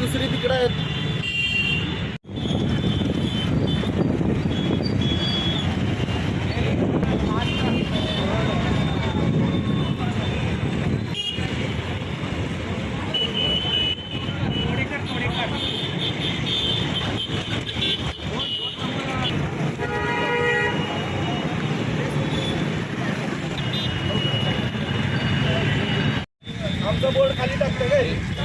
दुसरी तिकडे आहेत. आमचा बोर्ड खाली टाकतं काय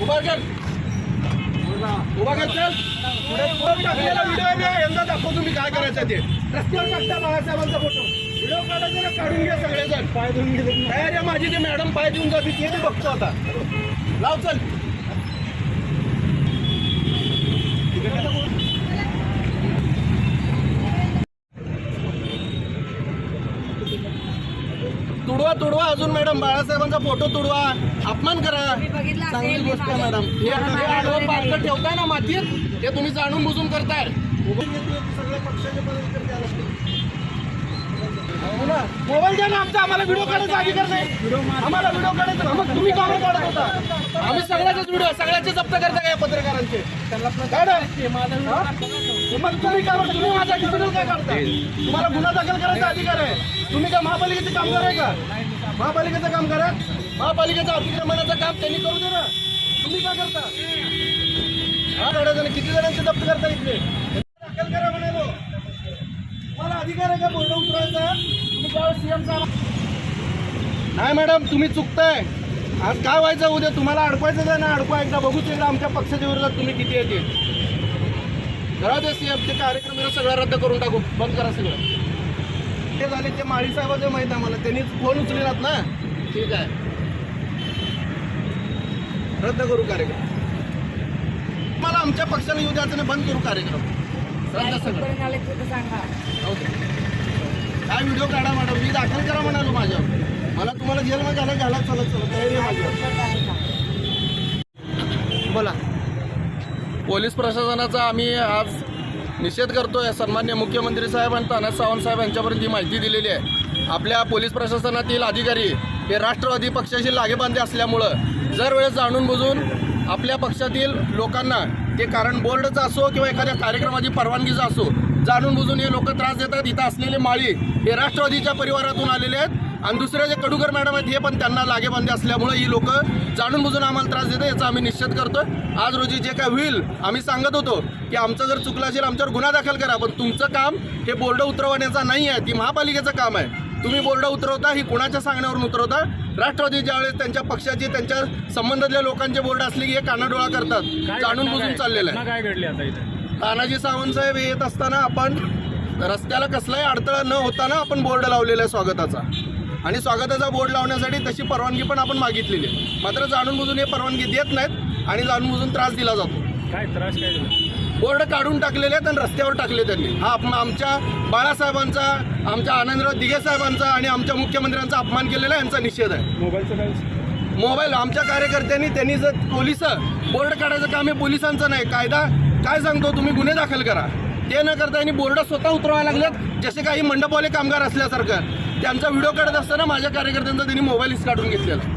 उभा कर उभा कर चल व्हिडिओ आहे ना, यंदा दाखव तुम्ही काय करायचं ते रस्त्यावर टाकता बाळासाहेबांचा फोटो व्हिडिओ काढायचा ना काढून घ्या सगळेजण पाय धुवून घे तयारी माझी ते मॅडम पाय देऊन जाते ते बघतो आता. लाव चल. तुडवा तुडवा अजून मॅडम. बाळासाहेबांचा फोटो तुडवा. अपमान करा. चांगली गोष्ट आहे मॅडम. हे हे आडवं पालकं ठेवताय ना मातीत? ते तुम्ही जाणून बुजून करताय. मोबाईल द्या ना आमचा. आम्हाला व्हिडिओ काढायचा अधिकार नाही. आम्हाला व्हिडिओ काढायचा. मग तुम्ही का नाही काढत होता? आम्ही सगळ्याचेच व्हिडिओ सगळ्याचे जप्त करता काय पत्रकारांचे. हा? मग तुम्ही काय तुम्ही माझा डिजिटल काय काढता? तुम्हाला गुन्हा दाखल करायचा अधिकार आहे. तुम्ही काय महापालिकेचे कामगार आहे का? महापालिकेचं काम करा. महापालिकेचं अतिक्रमणाचं काम त्यांनी करू दे ना. तुम्ही काय करता? हा किती जणांचे जप्त करता इथले? दाखल करा म्हणालो. तुम्हाला अधिकार आहे का बोर्ड उतरायचा? तुम्ही काय सीएम नाही मॅडम तुम्ही चुकताय. आज काय व्हायचं उद्या? तुम्हाला अडकवायचं आहे ना? अडकवा एकदा. बघूच एकदा आमच्या पक्षाच्या विरोधात तुम्ही किती येते करा ते सीएमचे कार्यक्रम सगळं रद्द करून टाकू. बंद करा सगळं. ते झाले ते माळी साहेबाचे माहीत आहे मला त्यांनी फोन उचलेलात ना? ठीक आहे. रद्द करू कार्यक्रम. मला आमच्या पक्षाला येऊ द्यायचं नाही बंद करू कार्यक्रम. काय व्हिडिओ काढा मॅडम मी दाखल करा म्हणालो माझ्या मला तुम्हाला जेलमध्ये घाला घाला चलत चलत तयारी आहे माझी बोला. पोलीस प्रशासनाचा आम्ही आज निषेध करतोय. सन्मान्य मुख्यमंत्री साहेब आणि तानाजी सावंत साहेब यांच्यापर्यंत ही माहिती दिलेली आहे. आपल्या पोलीस प्रशासनातील अधिकारी हे राष्ट्रवादी पक्षाशी लागेबांधे असल्यामुळं जर वेळेस जाणून बुजून आपल्या पक्षातील लोकांना ते कारण बोर्डचं असो किंवा एखाद्या कार्यक्रमाची परवानगीचं असो जाणून बुजून हे लोक त्रास देतात. इथं असलेले माळी हे राष्ट्रवादीच्या परिवारातून आलेले आहेत. आणि दुसरे जे कडूकर मॅडम आहेत हे पण त्यांना लागेबांधे असल्यामुळे ही लोक जाणून बुजून आम्हाला त्रास देतात याचा आम्ही निश्चित करतो आज रोजी जे काय होईल आम्ही सांगत होतो की आमचं जर चुकलं असेल आमच्यावर गुन्हा दाखल करा पण तुमचं काम हे बोर्ड उतरवण्याचं नाही आहे ती महापालिकेचं काम आहे. तुम्ही बोर्ड उतरवता ही कुणाच्या सांगण्यावरून उतरवता? राष्ट्रवादी ज्यावेळेस त्यांच्या पक्षाचे त्यांच्या संबंधातल्या लोकांचे बोर्ड असले की हे कानाडोळा करतात. जाणून बुजून चाललेलं आहे. काय घडली आता इथे? तानाजी सावंत साहेब येत असताना आपण रस्त्याला कसलाही अडथळा न होताना आपण बोर्ड लावलेला आहे स्वागताचा. आणि स्वागताचा बोर्ड लावण्यासाठी तशी परवानगी पण आपण मागितलेली आहे. मात्र जाणून बुजून हे परवानगी देत नाहीत आणि जाणून बुजून त्रास दिला जातो. काय त्रास काय बोर्ड काढून टाकलेले आहेत आणि रस्त्यावर टाकले त्यांनी. हा आमच्या बाळासाहेबांचा आमच्या आनंदराव दिघे साहेबांचा आणि आमच्या मुख्यमंत्र्यांचा अपमान केलेला आहे यांचा निषेध आहे. मोबाईलचं काय मोबाईल आमच्या कार्यकर्त्यांनी त्यांनी जर पोलीस बोर्ड काढायचं काम हे पोलिसांचं नाही. कायदा काय सांगतो तुम्ही? गुन्हे दाखल करा. ते न करता यांनी बोर्ड स्वतः उतरवायला लागलेत. जसे काही मंडपवाले कामगार असल्यासारखं. त्यांचा व्हिडिओ काढत असताना माझ्या कार्यकर्त्यांचा त्यांनी मोबाईल काढून घेतलेला